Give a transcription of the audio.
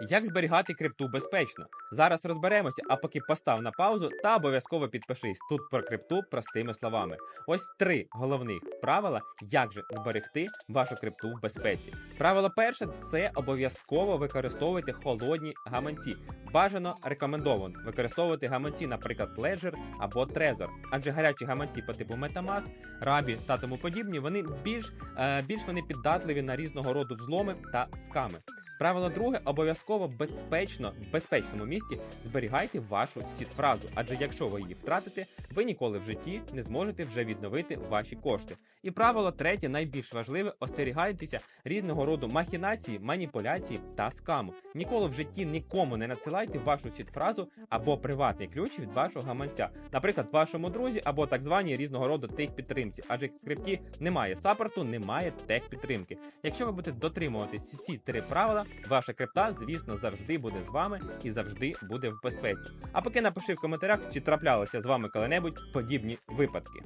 Як зберігати крипту безпечно? Зараз розберемося, а поки постав на паузу та обов'язково підпишись. Тут про крипту простими словами. Ось три головних правила, як же зберегти вашу крипту в безпеці. Правило перше це обов'язково використовувати холодні гаманці. Бажано рекомендовано використовувати гаманці, наприклад, Ledger або Trezor. Адже гарячі гаманці по типу MetaMask, Rabі та тому подібні, вони більш, е, більш вони піддатливі на різного роду взломи та сками. Правило друге обов'язково безпечно в безпечному місці зберігайте вашу сіт-фразу, адже якщо ви її втратите, ви ніколи в житті не зможете вже відновити ваші кошти. І правило третє, найбільш важливе, остерігайтеся різного роду махінації, маніпуляції та скаму. Ніколи в житті нікому не надсилайте вашу сіт-фразу або приватний ключ від вашого гаманця, наприклад, вашому друзі або так званій різного роду техпідтримці, адже в крипті немає саппорту, немає техпідтримки. Якщо ви будете дотримуватись ці три правила, ваша крипта, звісно, завжди буде з вами і завжди буде в безпеці. А поки напиши в коментарях, чи траплялися з вами коли-небудь подібні випадки.